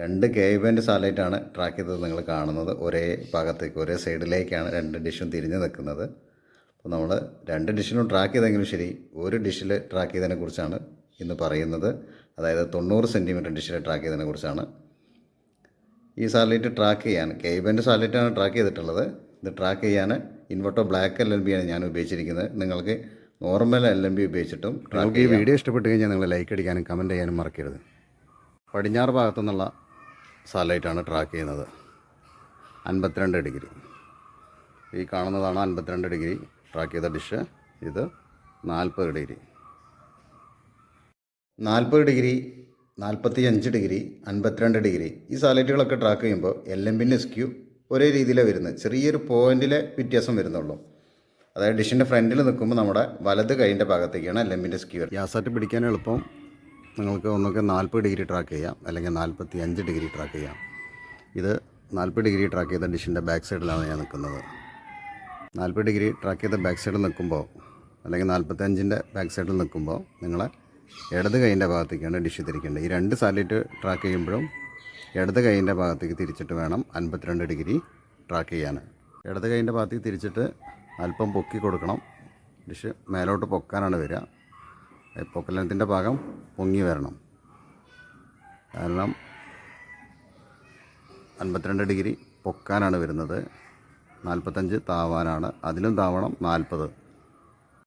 രണ്ട് K event സാറ്റലൈറ്റാണ് track ചെയ്തത് നിങ്ങൾ കാണുന്നത്. ഒരേ ഭാഗത്തേക്ക് ഒരേ സൈഡിലേക്കാണ് രണ്ട് ഡിഷും തിരിഞ്ഞ് നിൽക്കുന്നത്. അപ്പോൾ നമ്മൾ രണ്ട് ഡിഷിനും ട്രാക്ക് ചെയ്തെങ്കിലും ശരി ഒരു ഡിഷിൽ ട്രാക്ക് ചെയ്തതിനെ കുറിച്ചാണ് ഇന്ന് പറയുന്നത്. അതായത് തൊണ്ണൂറ് സെന്റിമീറ്റർ ഡിഷിൽ ട്രാക്ക് ചെയ്തതിനെ കുറിച്ചാണ്. ഈ സാറ്റലൈറ്റ് ട്രാക്ക് ചെയ്യാൻ കെ ഇവന്റ് സാറ്റലൈറ്റാണ് ട്രാക്ക് ചെയ്തിട്ടുള്ളത്. ഇത് ട്രാക്ക് ചെയ്യാൻ Inverto black L L B ആണ് ഞാൻ ഉപയോഗിച്ചിരിക്കുന്നത്. നിങ്ങൾക്ക് നോർമൽ എൽ എം ബി ഉപയോഗിച്ചിട്ടും ട്രാക്ക് ഈ വീഡിയോ ഇഷ്ടപ്പെട്ട് കഴിഞ്ഞാൽ നിങ്ങൾ ലൈക്ക് അടിക്കാനും കമന്റ് ചെയ്യാനും മറക്കരുത്. പടിഞ്ഞാറ് ഭാഗത്തു നിന്നുള്ള സാറ്റലൈറ്റാണ് ട്രാക്ക് ചെയ്യുന്നത്. അൻപത്തിരണ്ട് ഡിഗ്രി. ഈ കാണുന്നതാണ് അൻപത്തിരണ്ട് ഡിഗ്രി ട്രാക്ക് ചെയ്ത ഡിഷ് ഇത് നാൽപ്പത് ഡിഗ്രി. നാൽപ്പത് ഡിഗ്രി നാൽപ്പത്തി അഞ്ച് ഡിഗ്രി അൻപത്തിരണ്ട് ഡിഗ്രി. ഈ സാലറ്റുകളൊക്കെ ട്രാക്ക് ചെയ്യുമ്പോൾ എൽ എം ബിന്റെ സ്ക്യൂ ഒരേ രീതിയിലേ വരുന്നത്. ചെറിയൊരു പോയിന്റിലെ വ്യത്യാസം വരുന്നുള്ളൂ. അതായത് ഡിഷിന്റെ ഫ്രണ്ടിൽ നിൽക്കുമ്പോൾ നമ്മുടെ വലത് കൈയിന്റെ ഭാഗത്തേക്കാണ് എൽ എം ബിന്റെ സ്ക്യൂ യാസാറ്റ് പിടിക്കാൻ എളുപ്പം നിങ്ങൾക്ക് ഒന്നൊക്കെ നാൽപ്പത് ഡിഗ്രി ട്രാക്ക് ചെയ്യാം അല്ലെങ്കിൽ നാൽപ്പത്തി അഞ്ച് ഡിഗ്രി ട്രാക്ക് ചെയ്യാം. ഇത് നാൽപ്പത് ഡിഗ്രി ട്രാക്ക് ചെയ്ത ഡിഷിന്റെ ബാക്ക് സൈഡിലാണ് ഞാൻ നിൽക്കുന്നത്. നാൽപ്പത് ഡിഗ്രി ട്രാക്ക് ചെയ്ത ബാക്ക് സൈഡിൽ നിൽക്കുമ്പോൾ അല്ലെങ്കിൽ നാൽപ്പത്തഞ്ചിന്റെ ബാക്ക് സൈഡിൽ നിൽക്കുമ്പോൾ നിങ്ങളെ ഇടത് കൈയിന്റെ ഭാഗത്തേക്കാണ് ഡിഷ് തിരിക്കേണ്ടത്. ഈ രണ്ട് സാലിറ്റ് ട്രാക്ക് ചെയ്യുമ്പോഴും ഇടത് കൈയിന്റെ ഭാഗത്തേക്ക് തിരിച്ചിട്ട് വേണം അൻപത്തിരണ്ട് ഡിഗ്രി ട്രാക്ക് ചെയ്യാൻ. ഇടത് കൈയിന്റെ ഭാഗത്തേക്ക് തിരിച്ചിട്ട് അല്പം പൊക്കി കൊടുക്കണം. ഡിഷ് മേലോട്ട് പൊക്കാനാണ് വരിക. ഈ പൊക്കലത്തിന്റെ ഭാഗം പൊങ്ങി വരണം. കാരണം അൻപത്തിരണ്ട് ഡിഗ്രി പൊക്കാനാണ് വരുന്നത്. നാൽപ്പത്തഞ്ച് താവാനാണ്. അതിലും താവണം നാൽപ്പത്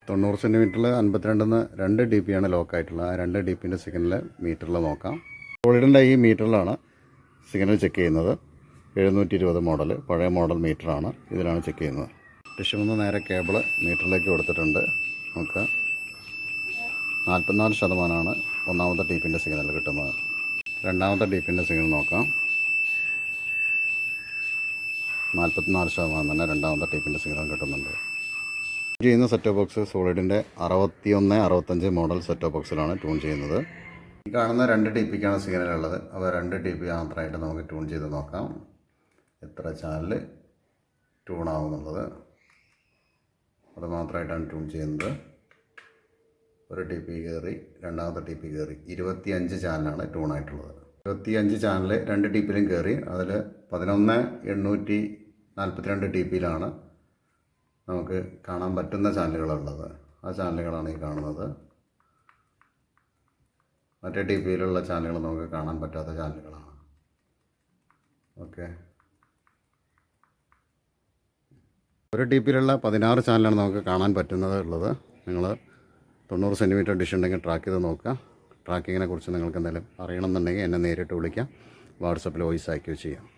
തൊണ്ണൂറ് സെന്റിമീറ്ററിൽ അൻപത്തിരണ്ടിന്ന് രണ്ട് ഡി പി ആണ് ലോക്കായിട്ടുള്ളത്. ആ രണ്ട് ഡി പിന്റെ സിഗ്നൽ മീറ്ററിൽ നോക്കാം. സോളിഡിന്റെ ഈ മീറ്ററിലാണ് സിഗ്നൽ ചെക്ക് ചെയ്യുന്നത്. എഴുന്നൂറ്റി ഇരുപത് മോഡൽ പഴയ മോഡൽ മീറ്ററാണ് ഇതിലാണ് ചെക്ക് ചെയ്യുന്നത്. ഡിഷ് നേരെ കേബിൾ മീറ്ററിലേക്ക് കൊടുത്തിട്ടുണ്ട്. നമുക്ക് നാൽപ്പത്തിനാല് ശതമാനമാണ് ഒന്നാമത്തെ ടീപ്പിന്റെ പിന്റെ സിഗ്നൽ കിട്ടുന്നത്. രണ്ടാമത്തെ ടീപ്പിന്റെ പിന്റെ സിഗ്നൽ നോക്കാം. നാൽപ്പത്തിനാല് ശതമാനം തന്നെ രണ്ടാമത്തെ ടീപ്പിന്റെ സിഗ്നൽ കിട്ടുന്നുണ്ട്. ചെയ്യുന്ന സെറ്റ് ബോക്സ് സോളിഡിന്റെ അറുപത്തിയൊന്ന് അറുപത്തഞ്ച് മോഡൽ സെറ്റ് ബോക്സിലാണ് ട്യൂൺ ചെയ്യുന്നത്. ഈ കാണുന്ന രണ്ട് ടി പിക്കാണ് സിഗ്നൽ ഉള്ളത്. അപ്പോൾ രണ്ട് ടി പി മാത്രമായിട്ട് നമുക്ക് ട്യൂൺ ചെയ്ത് നോക്കാം. എത്ര ചാനൽ ട്യൂൺ ആവുന്നുള്ളത്. അത് മാത്രമായിട്ടാണ് ട്യൂൺ ചെയ്യുന്നത്. ഒരു ടി പി കയറി രണ്ടാമത്തെ ടി പി കയറി. ഇരുപത്തിയഞ്ച് ചാനലാണ് ട്യൂൺ ആയിട്ടുള്ളത്. ഇരുപത്തിയഞ്ച് ചാനൽ രണ്ട് ടി പിയിലും കയറി. അതിൽ പതിനൊന്ന് എണ്ണൂറ്റി നാൽപ്പത്തിരണ്ട് ടി പിയിലാണ് നമുക്ക് കാണാൻ പറ്റുന്ന ചാനലുകളുള്ളത്. ആ ചാനലുകളാണ് ഈ കാണുന്നത്. മറ്റേ ടി പിയിലുള്ള ചാനലുകൾ നമുക്ക് കാണാൻ പറ്റാത്ത ചാനലുകളാണ്. ഓക്കെ. ഒരു ടി പിയിലുള്ള പതിനാറ് ചാനലാണ് നമുക്ക് കാണാൻ പറ്റുന്നത് ഉള്ളത്. നിങ്ങൾ തൊണ്ണൂറ് സെന്റിമീറ്റർ ഡിഷ് ഉണ്ടെങ്കിൽ ട്രാക്ക് ചെയ്ത് നോക്കുക. ട്രാക്കിങ്ങിനെ കുറിച്ച് നിങ്ങൾക്ക് എന്തെങ്കിലും അറിയണമെന്നുണ്ടെങ്കിൽ എന്നെ നേരിട്ട് വിളിക്കാം. വാട്സപ്പിൽ വോയിസ് അയക്കുകയോ ചെയ്യാം.